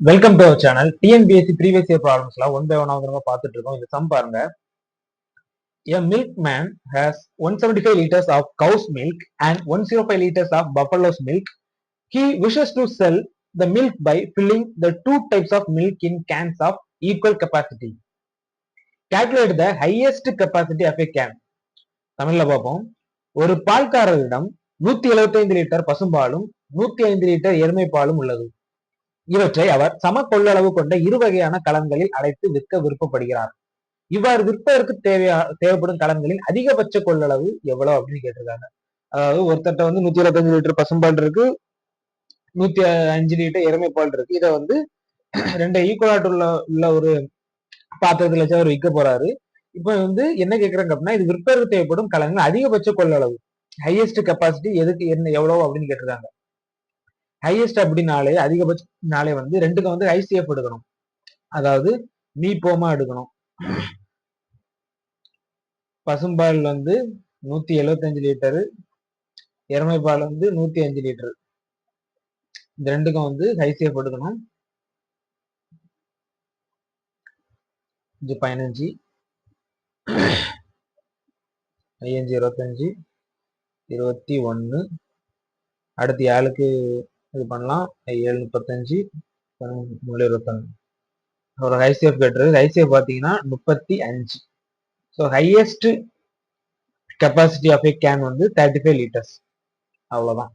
Welcome to our channel TNPSC previous year ப்ராப்ளம்ஸ்லாம் one by one ஆகுது நம்ம பார்த்துட்டு இருக்கோம் இந்த சம் பாருங்க A milkman has 175 liters of cow's milk and 105 liters of buffalo's milk. He wishes to sell the milk by filling the two types of milk in cans of equal capacity. Calculate the highest capacity of a can. தமிழ்ல பார்ப்போம் ஒரு பால்காரரிடம் நூத்தி எழுபத்தைந்து litre பசும்பாலும் நூத்தி ஐந்து litre எருமை பாலும் உள்ளது இவற்றை அவர் சம கொள்ளளவு கொண்ட இரு வகையான கலன்களில் அடைத்து விற்க விருப்பப்படுகிறார். இவ்வாறு விற்பதற்கு தேவையா தேவைப்படும் கலன்களின் அதிகபட்ச கொள்ளளவு எவ்வளவு அப்படின்னு கேட்டிருக்காங்க. அதாவது ஒருத்தட்ட வந்து நூத்தி இருபத்தஞ்சு லிட்டர் பசும்பால் இருக்கு நூத்தி அஞ்சு லிட்டர் எருமை பால் இருக்கு. இதை வந்து ரெண்டு ஈக்குவலாட் உள்ள உள்ள ஒரு பாத்திரத்துல வச்சு அவர் விற்க போறாரு. இப்போ வந்து என்ன கேக்குறாங்க அப்படின்னா இது விற்பதற்கு தேவைப்படும் கலன்கள் அதிகபட்ச கொள்ளளவு ஹையஸ்ட் கெப்பாசிட்டி எதுக்கு என்ன எவ்வளவு அப்படின்னு கேட்டிருக்காங்க. ஹையஸ்ட் அப்படின்னாலே அதிகபட்சம்னாலே வந்து ரெண்டுக்கும் வந்து ஐசிஎஃப் எடுக்கணும் அதாவது மீ போமா எடுக்கணும். பசும்பால் வந்து நூத்தி எழுபத்தஞ்சு லிட்டரு எருமை பால் வந்து நூத்தி அஞ்சு லிட்டரு இந்த ரெண்டுக்கும் வந்து ஐசிஎஃப் எடுக்கணும் இது பதினஞ்சு. ஐயஞ்சு இருபத்தஞ்சு. இருபத்தி ஒன்று அடுத்து ஏழுக்கு இது பண்ணலாம். ஏழு முப்பத்தஞ்சு பதினொன்று இருபத்தொன்று அவரோட ஹைசிஎஃப் கேட்டுருக்கு ஹைசேஃப் பார்த்தீங்கன்னா முப்பத்தி அஞ்சு. So highest capacity of a can வந்து தேர்ட்டி ஃபைவ் லிட்டர்ஸ் அவ்வளோதான்